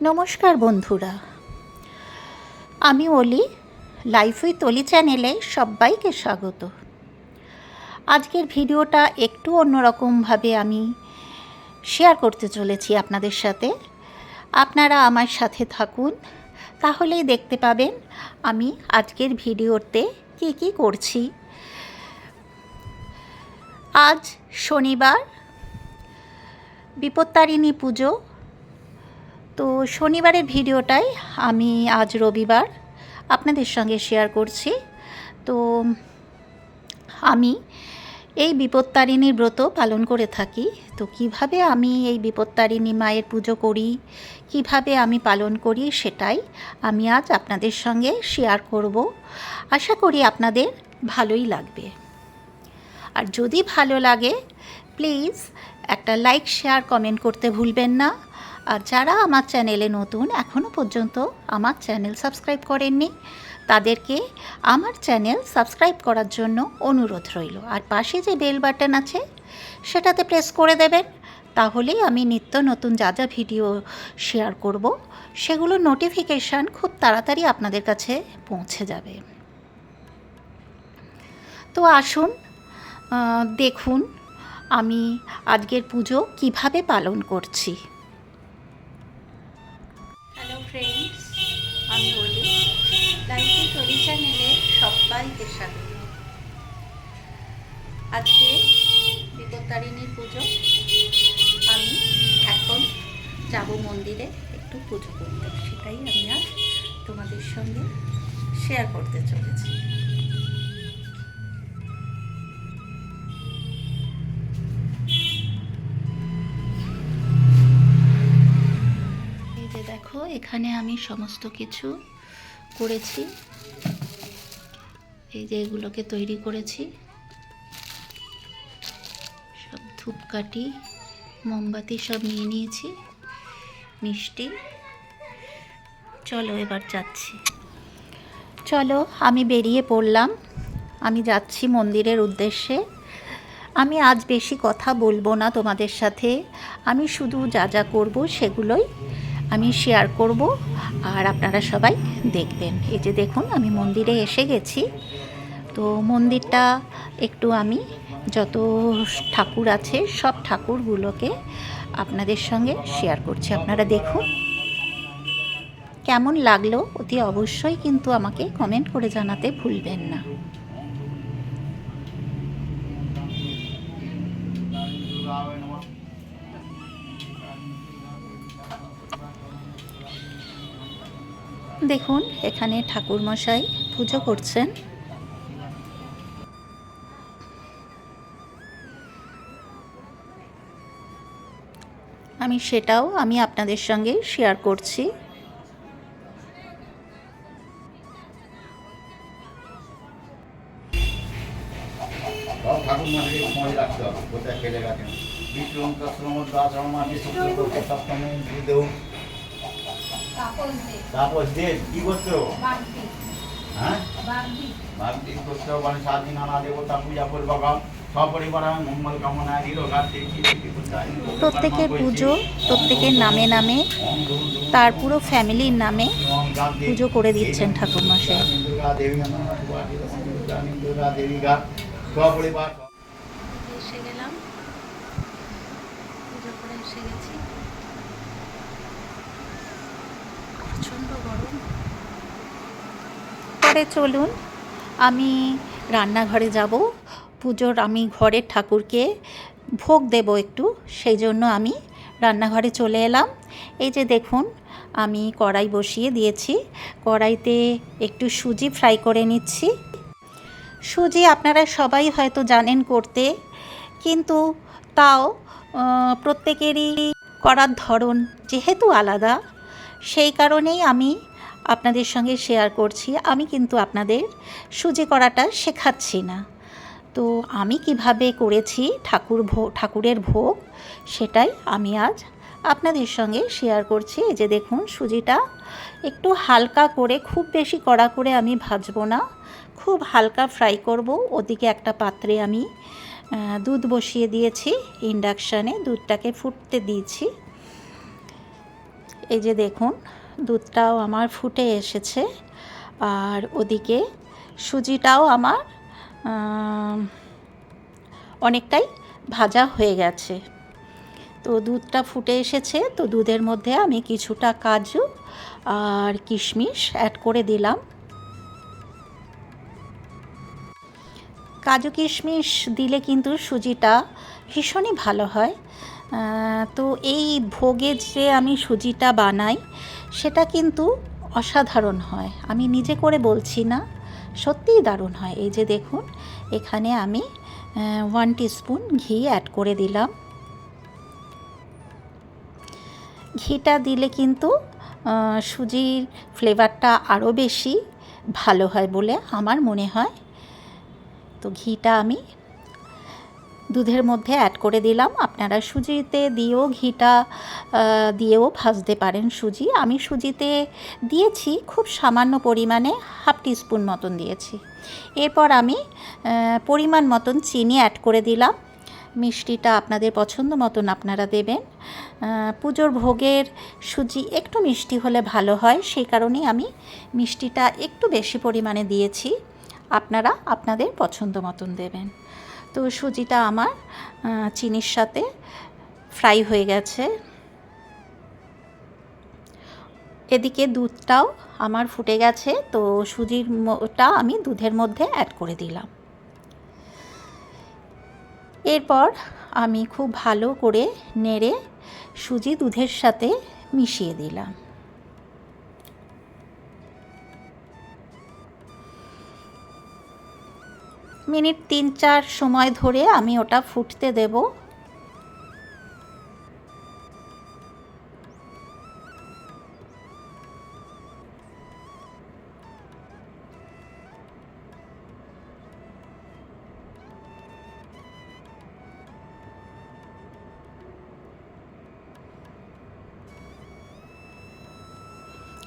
নমস্কার, বন্ধুরা। আমি অলি লাইফ উইথ অলি চ্যানেলে সবাইকে স্বাগত। আজকের ভিডিওটা একটু অন্যরকমভাবে আমি শেয়ার করতে চলেছি আপনাদের সাথে। আপনারা আমার সাথে থাকুন, তাহলেই দেখতে পাবেন আমি আজকের ভিডিওতে কী কী করছি। আজ শনিবার, বিপত্তারিণী পুজো তো শনিবারের ভিডিওটাই আমি আজ রবিবার আপনাদের সঙ্গে শেয়ার করছি। তো আমি এই বিপত্তারিণীর ব্রত পালন করে থাকি। তো কীভাবে আমি এই বিপত্তারিণী মায়ের পুজো করি, কীভাবে আমি পালন করি সেটাই আমি আজ আপনাদের সঙ্গে শেয়ার করব। আশা করি আপনাদের ভালোই লাগবে। আর যদি ভালো লাগে প্লিজ একটা লাইক শেয়ার কমেন্ট করতে ভুলবেন না। আর যারা আমার চ্যানেলে নতুন এখনও পর্যন্ত আমার চ্যানেল সাবস্ক্রাইব করেননি, তাদেরকে আমার চ্যানেল সাবস্ক্রাইব করার জন্য অনুরোধ রইল। আর পাশে যে বেল বাটন আছে, সেটাতে প্রেস করে দেবেন। তাহলেই আমি নিত্য নতুন যা যা ভিডিও শেয়ার করব সেগুলোর নোটিফিকেশান খুব তাড়াতাড়ি আপনাদের কাছে পৌঁছে যাবে। তো আসুন দেখুন আমি আজকের পুজো কীভাবে পালন করছি। লাইফে তরি চ্যানেলে সবাইকে স্বাগত আজকে বিপত্তারিণীর পুজো। আমি এখন যাব মন্দিরে একটু পুজো করতে। সেটাই আমি আজ তোমাদের সঙ্গে শেয়ার করতে চলেছি। দেখো, এখানে আমি সমস্ত কিছু করেছি। এই যে এগুলোকে তৈরি করেছি। সব ধূপকাঠি, মোমবাতি সব নিয়ে নিয়েছি। মিষ্টি। চলো এবার যাচ্ছি। চলো, আমি বেরিয়ে পড়লাম। আমি যাচ্ছি মন্দিরের উদ্দেশ্যে। আমি আজ বেশি কথা বলব না তোমাদের সাথে। আমি শুধু যা যা করব সেগুলোই আমি শেয়ার করব আর আপনারা সবাই দেখবেন। এই যে দেখুন, আমি মন্দিরে এসে গেছি। তো মন্দিরটা একটু আমি যত ঠাকুর আছে, সব ঠাকুরগুলোকে আপনাদের সঙ্গে শেয়ার করছি। আপনারা দেখুন। কেমন লাগল অতি অবশ্যই কিন্তু আমাকে কমেন্ট করে জানাতে ভুলবেন না। দেখুন এখানে ঠাকুরমশাই পুজো করছেন। আমি সেটাও আমি আপনাদের সঙ্গে শেয়ার করছি। রাখতে হবে তাপস দে কি করছ? হ্যাঁ? করছ মানে দেবতা পূজা করব গাও প্রত্যেকের পুজো প্রত্যেকের নামে নামে তার পুরো ফ্যামিলির নামে পুজো করে দিচ্ছেন ঠাকুরমশাই। দুর্গা দেবী দুর্গা দেবী গা সপরিবার এসে গেলাম পুজো করে এসে গেছি প্রচণ্ড গরম পরে চলুন, আমি রান্নাঘরে যাব। পুজোর আমি ঘরের ঠাকুরকে ভোগ দেব একটু, সেই জন্য আমি রান্নাঘরে চলে এলাম। এই যে দেখুন, আমি কড়াই বসিয়ে দিয়েছি। কড়াইতে একটু সুজি ফ্রাই করে নিচ্ছি। সুজি আপনারা সবাই হয়তো জানেন করতে, কিন্তু তাও প্রত্যেকেরই করার ধরন যেহেতু আলাদা, সেই কারণেই আমি আপনাদের সঙ্গে শেয়ার করছি। আমি কিন্তু আপনাদের সুজি করাটা শেখাচ্ছি না। তো আমি কীভাবে করেছি ঠাকুর ভোগ ঠাকুরের ভোগ, সেটাই আমি আজ আপনাদের সঙ্গে শেয়ার করছি। এই যে দেখুন, সুজিটা একটু হালকা করে, খুব বেশি কড়া করে আমি ভাজবো না। খুব হালকা ফ্রাই করব। ওদিকে একটা পাত্রে আমি দুধ বসিয়ে দিয়েছি। ইন্ডাকশানে দুধটাকে ফুটতে দিয়েছি। এই যে দেখুন দুধটাও আমার ফুটে এসেছে। আর ওদিকে সুজিটাও আমার অনেকটাই ভাজা হয়ে গেছে। তো দুধটা ফুটে এসেছে, তো দুধের মধ্যে আমি কিছুটা কাজু আর কিশমিশ অ্যাড করে দিলাম। কাজু কিশমিশ দিলে কিন্তু সুজিটা ভীষণই ভালো হয়। তো এই ভোগে যে আমি সুজিটা বানাই, সেটা কিন্তু অসাধারণ হয়। আমি নিজে করে বলছি না, সত্যিই দারুণ হয়। এই যে দেখুন, এখানে আমি ওয়ান টিস্পুন ঘি অ্যাড করে দিলাম। ঘিটা দিলে কিন্তু সুজির ফ্লেভারটা আরও বেশি ভালো হয় বলে আমার মনে হয়। তো ঘিটা আমি দুধের মধ্যে অ্যাড করে দিলাম। আপনারা সুজিতে দিয়েও ঘিটা দিয়েও ভাজতে পারেন সুজি। আমি সুজিতে দিয়েছি, খুব সামান্য পরিমাণে হাফ টিস্পুন মতন দিয়েছি। এরপর আমি পরিমাণ মতন চিনি অ্যাড করে দিলাম। মিষ্টিটা আপনাদের পছন্দ মতন আপনারা দেবেন। পুজোর ভোগের সুজি একটু মিষ্টি হলে ভালো হয় সেই কারণেই আমি মিষ্টিটা একটু বেশি পরিমাণে দিয়েছি। আপনারা আপনাদের পছন্দ মতন দেবেন। তো সুজিটা আমার চিনির সাথে ফ্রাই হয়ে গেছে। এদিকে দুধটাও আমার ফুটে গেছে, তো সুজির মোটা আমি দুধের মধ্যে অ্যাড করে দিলাম। এরপর আমি খুব ভালো করে নেড়ে সুজি দুধের সাথে মিশিয়ে দিলাম। মিনিট তিন চার সময় ধরে আমি ওটা ফুটতে দেব।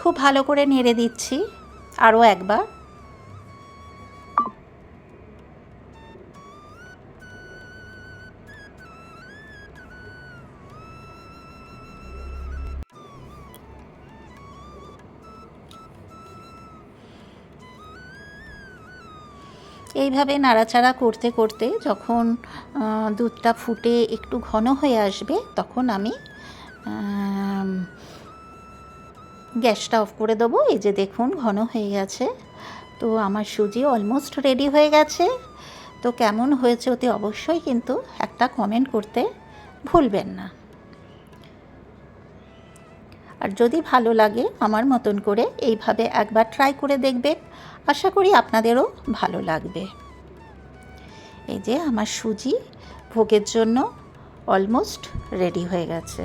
খুব ভালো করে নেড়ে দিচ্ছি, আরও একবার। এইভাবে নাড়াচাড়া করতে করতে যখন দুধটা ফুটে একটু ঘন হয়ে আসবে, তখন আমি গ্যাসটা অফ করে দেবো। এই যে দেখুন, ঘন হয়ে গেছে। তো আমার সুজি অলমোস্ট রেডি হয়ে গেছে। তো কেমন হয়েছে অতি অবশ্যই কিন্তু একটা কমেন্ট করতে ভুলবেন না। আর যদি ভালো লাগে আমার মতন করে এইভাবে একবার ট্রাই করে দেখবেন আশা করি আপনাদেরও ভালো লাগবে। এই যে আমার সুজি ভোগের জন্য অলমোস্ট রেডি হয়ে গেছে।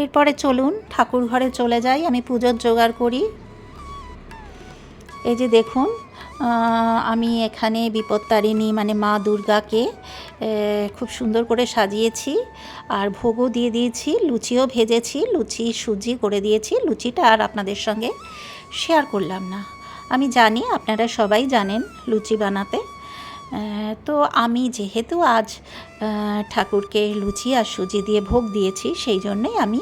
এরপরে চলুন ঠাকুর ঘরে চলে যাই, আমি পুজোর জোগাড় করি। এই যে দেখুন আমি এখানে বিপত্তারিণী মানে মা দুর্গাকে খুব সুন্দর করে সাজিয়েছি আর ভোগও দিয়ে দিয়েছি, লুচিও ভেজেছি, লুচি, সুজি করে দিয়েছি, লুচিটা আর আপনাদের সঙ্গে শেয়ার করলাম না। আমি জানি আপনারা সবাই জানেন লুচি বানাতে। তো আমি যেহেতু আজ ঠাকুরকে লুচি আর সুজি দিয়ে ভোগ দিয়েছি, সেই জন্যই আমি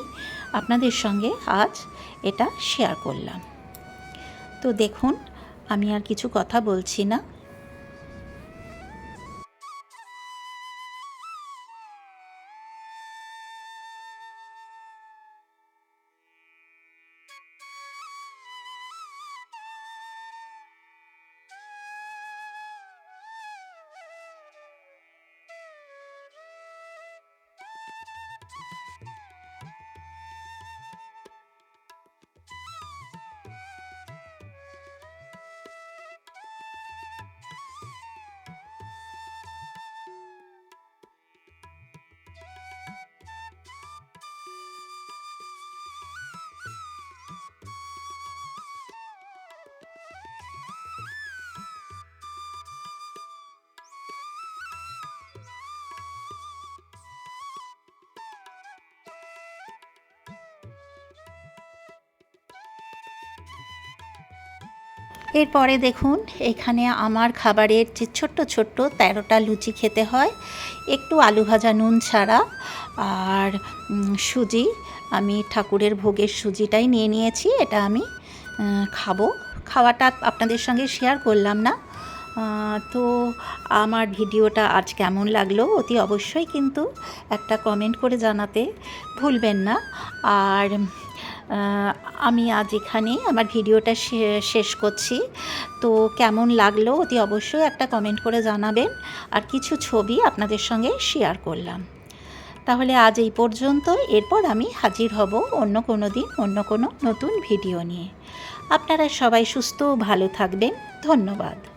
আপনাদের সঙ্গে আজ এটা শেয়ার করলাম। তো দেখুন, আমি আর কিছু কথা বলছি না। এরপরে দেখুন, এখানে আমার খাবারের যে ছোট্ট ছোট্ট তেরোটা লুচি খেতে হয়, একটু আলু ভাজা নুন ছাড়া আর সুজি। আমি ঠাকুরের ভোগের সুজিটাই নিয়ে নিয়েছি, এটা আমি খাব। খাওয়াটা আপনাদের সঙ্গে শেয়ার করলাম না। তো আমার ভিডিওটা আজ কেমন লাগল অতি অবশ্যই কিন্তু একটা কমেন্ট করে জানাতে ভুলবেন না। আর আমি আজ এখানে আমার ভিডিওটা শেষ করছি। তো কেমন লাগল অতি অবশ্যই একটা কমেন্ট করে জানাবেন। আর কিছু ছবি আপনাদের সঙ্গে শেয়ার করলাম। তাহলে আজ এই পর্যন্ত এরপর আমি হাজির হব অন্য কোনো দিন, অন্য কোনো নতুন ভিডিও নিয়ে। আপনারা সবাই সুস্থ ও ভালো থাকবেন। ধন্যবাদ।